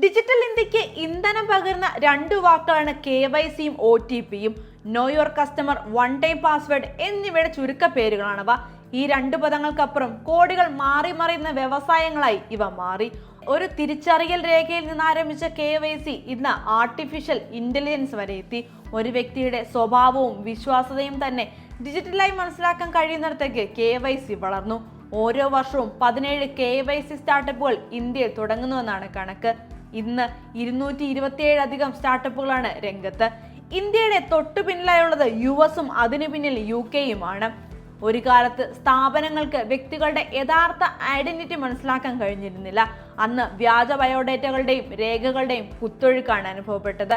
Digital ഇന്ത്യയ്ക്ക് ഇന്ധനം പകർന്ന രണ്ട് വാക്കുകളാണ് കെ വൈ സിയും ഒ ടി പിയും know your customer one time password എന്നിവയുടെ ചുരുക്ക പേരുകളാണവ. ഈ രണ്ട് പദങ്ങൾക്കപ്പുറം കോടികൾ മാറി മറിയുന്ന വ്യവസായങ്ങളായി ഇവ മാറി. ഒരു തിരിച്ചറിയൽ രേഖയിൽ നിന്ന് ആരംഭിച്ച കെ വൈ സി ഇന്ന് ആർട്ടിഫിഷ്യൽ ഇന്റലിജൻസ് വരെ എത്തി. ഒരു വ്യക്തിയുടെ സ്വഭാവവും വിശ്വാസതയും തന്നെ ഡിജിറ്റലായി മനസ്സിലാക്കാൻ കഴിയുന്നിടത്തേക്ക് കെ വൈ സി വളർന്നു. ഓരോ വർഷവും പതിനേഴ് കെ വൈ സി സ്റ്റാർട്ടപ്പുകൾ ഇന്ത്യയിൽ തുടങ്ങുന്നുവെന്നാണ് കണക്ക്. ഇന്ന് ഇരുന്നൂറ്റി ഇരുപത്തിയേഴ് അധികം സ്റ്റാർട്ടപ്പുകളാണ് രംഗത്ത്. ഇന്ത്യയുടെ തൊട്ടു പിന്നിലായുള്ളത് യു എസും അതിനു പിന്നിൽ യു കെയുമാണ്. ഒരു കാലത്ത് സ്ഥാപനങ്ങൾക്ക് വ്യക്തികളുടെ യഥാർത്ഥ ഐഡന്റിറ്റി മനസ്സിലാക്കാൻ കഴിഞ്ഞിരുന്നില്ല. അന്ന് വ്യാജ ബയോഡേറ്റകളുടെയും രേഖകളുടെയും കുത്തൊഴുക്കാണ് അനുഭവപ്പെട്ടത്.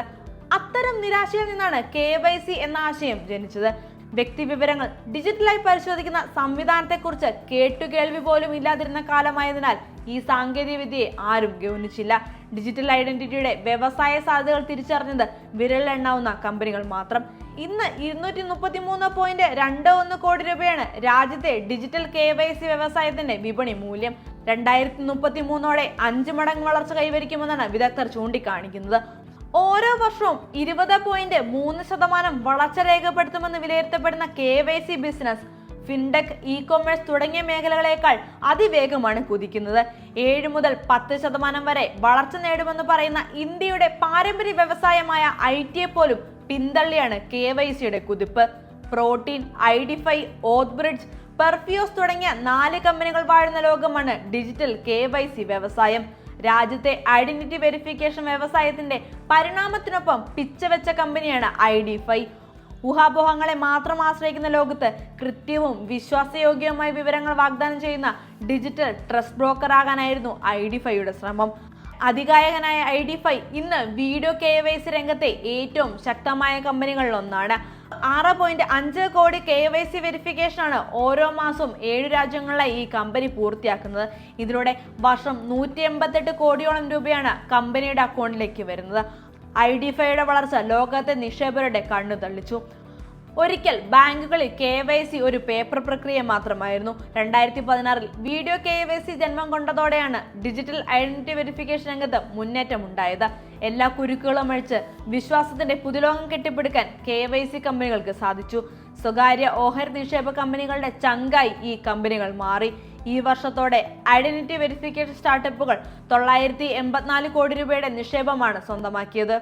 അത്തരം നിരാശയിൽ നിന്നാണ് കെ വൈ സി എന്ന ആശയം ജനിച്ചത്. വ്യക്തി വിവരങ്ങൾ ഡിജിറ്റലായി പരിശോധിക്കുന്ന സംവിധാനത്തെക്കുറിച്ച് കേട്ടുകേൾവി പോലും ഇല്ലാതിരുന്ന കാലമായതിനാൽ ഈ സാങ്കേതിക വിദ്യയെ ആരും ഗൗനിച്ചില്ല. ഡിജിറ്റൽ ഐഡന്റിറ്റിയുടെ വ്യവസായ സാധ്യതകൾ തിരിച്ചറിഞ്ഞത് വിരലിലെണ്ണാവുന്ന കമ്പനികൾ മാത്രം. ഇന്ന് ഇരുന്നൂറ്റി മുപ്പത്തി മൂന്ന് പോയിന്റ് രണ്ട് ഒന്ന് കോടി രൂപയാണ് രാജ്യത്തെ ഡിജിറ്റൽ കെ വൈ സി വ്യവസായത്തിന്റെ വിപണി മൂല്യം. രണ്ടായിരത്തി മുപ്പത്തി മൂന്നോടെ അഞ്ച് മടങ്ങ് വളർച്ച കൈവരിക്കുമെന്നാണ് വിദഗ്ധർ ചൂണ്ടിക്കാണിക്കുന്നത്. ഓരോ വർഷവും ഇരുപത് പോയിന്റ് മൂന്ന് ശതമാനം വളർച്ച രേഖപ്പെടുത്തുമെന്ന് വിലയിരുത്തപ്പെടുന്ന K Y C business fintech e commerce തുടങ്ങിയ മേഖലകളേക്കാൾ അതിവേഗമാണ് കുതിക്കുന്നത്. ഏഴ് മുതൽ പത്ത് ശതമാനം വരെ വളർച്ച നേടുമെന്ന് പറയുന്ന ഇന്ത്യയുടെ പാരമ്പര്യ വ്യവസായമായ ഐ ടിയെ പോലും പിന്തള്ളിയാണ് കെ വൈ സിയുടെ കുതിപ്പ്. പ്രോട്ടീൻ ഐഡിഫൈ ഓത്ബ്രിഡ്ജ് പെർഫ്യൂസ് തുടങ്ങിയ നാല് കമ്പനികൾ വാഴുന്ന ലോകമാണ് ഡിജിറ്റൽ കെ വൈ സി വ്യവസായം. രാജ്യത്തെ ഐഡന്റിറ്റി വെരിഫിക്കേഷൻ വ്യവസായത്തിന്റെ പരിണാമത്തിനൊപ്പം പിച്ചവെച്ച കമ്പനിയാണ് ഐ ഡി ഫൈ ഊഹാപോഹങ്ങളെ മാത്രം ആശ്രയിക്കുന്ന ലോകത്ത് കൃത്യവും വിശ്വാസയോഗ്യവുമായ വിവരങ്ങൾ വാഗ്ദാനം ചെയ്യുന്ന ഡിജിറ്റൽ ട്രസ്റ്റ് ബ്രോക്കർ ആകാനായിരുന്നു ഐ ഡി ഫൈയുടെ ശ്രമം. അതികായകനായ ഐ ഡി ഫൈ ഇന്ന് വീഡിയോ കെ വൈ സി രംഗത്തെ ഏറ്റവും ശക്തമായ കമ്പനികളിൽ ഒന്നാണ്. ആറ് പോയിന്റ് അഞ്ച് കോടി കെ വൈ സി വെരിഫിക്കേഷനാണ് ഓരോ മാസവും ഏഴ് രാജ്യങ്ങളിലായി ഈ കമ്പനി പൂർത്തിയാക്കുന്നത്. ഇതിലൂടെ വർഷം നൂറ്റി എൺപത്തെട്ട് കോടിയോളം രൂപയാണ് കമ്പനിയുടെ അക്കൗണ്ടിലേക്ക് വരുന്നത്. ഐ ഡി ഫൈയുടെ വളർച്ച ലോകത്തെ നിക്ഷേപകരുടെ കണ്ണു തള്ളിച്ചു. ഒരിക്കൽ ബാങ്കുകളിൽ കെ വൈ സി ഒരു പേപ്പർ പ്രക്രിയ മാത്രമായിരുന്നു. രണ്ടായിരത്തി പതിനാറിൽ വീഡിയോ കെ വൈ സി ജന്മം കൊണ്ടതോടെയാണ് ഡിജിറ്റൽ ഐഡന്റിറ്റി വെരിഫിക്കേഷൻ രംഗത്ത് മുന്നേറ്റം ഉണ്ടായത് എല്ലാ കുരുക്കുകളും അഴിച്ച് വിശ്വാസത്തിന്റെ പുതുലോകം കെട്ടിപ്പടുക്കാൻ കെ വൈ സി കമ്പനികൾക്ക് സാധിച്ചു. സ്വകാര്യ ഓഹരി നിക്ഷേപ കമ്പനികളുടെ ചങ്കായി ഈ കമ്പനികൾ മാറി. ഈ വർഷത്തോടെ ഐഡന്റിറ്റി വെരിഫിക്കേഷൻ സ്റ്റാർട്ടപ്പുകൾ തൊള്ളായിരത്തി എൺപത്തിനാല് കോടി രൂപയുടെ നിക്ഷേപമാണ് സ്വന്തമാക്കിയത്.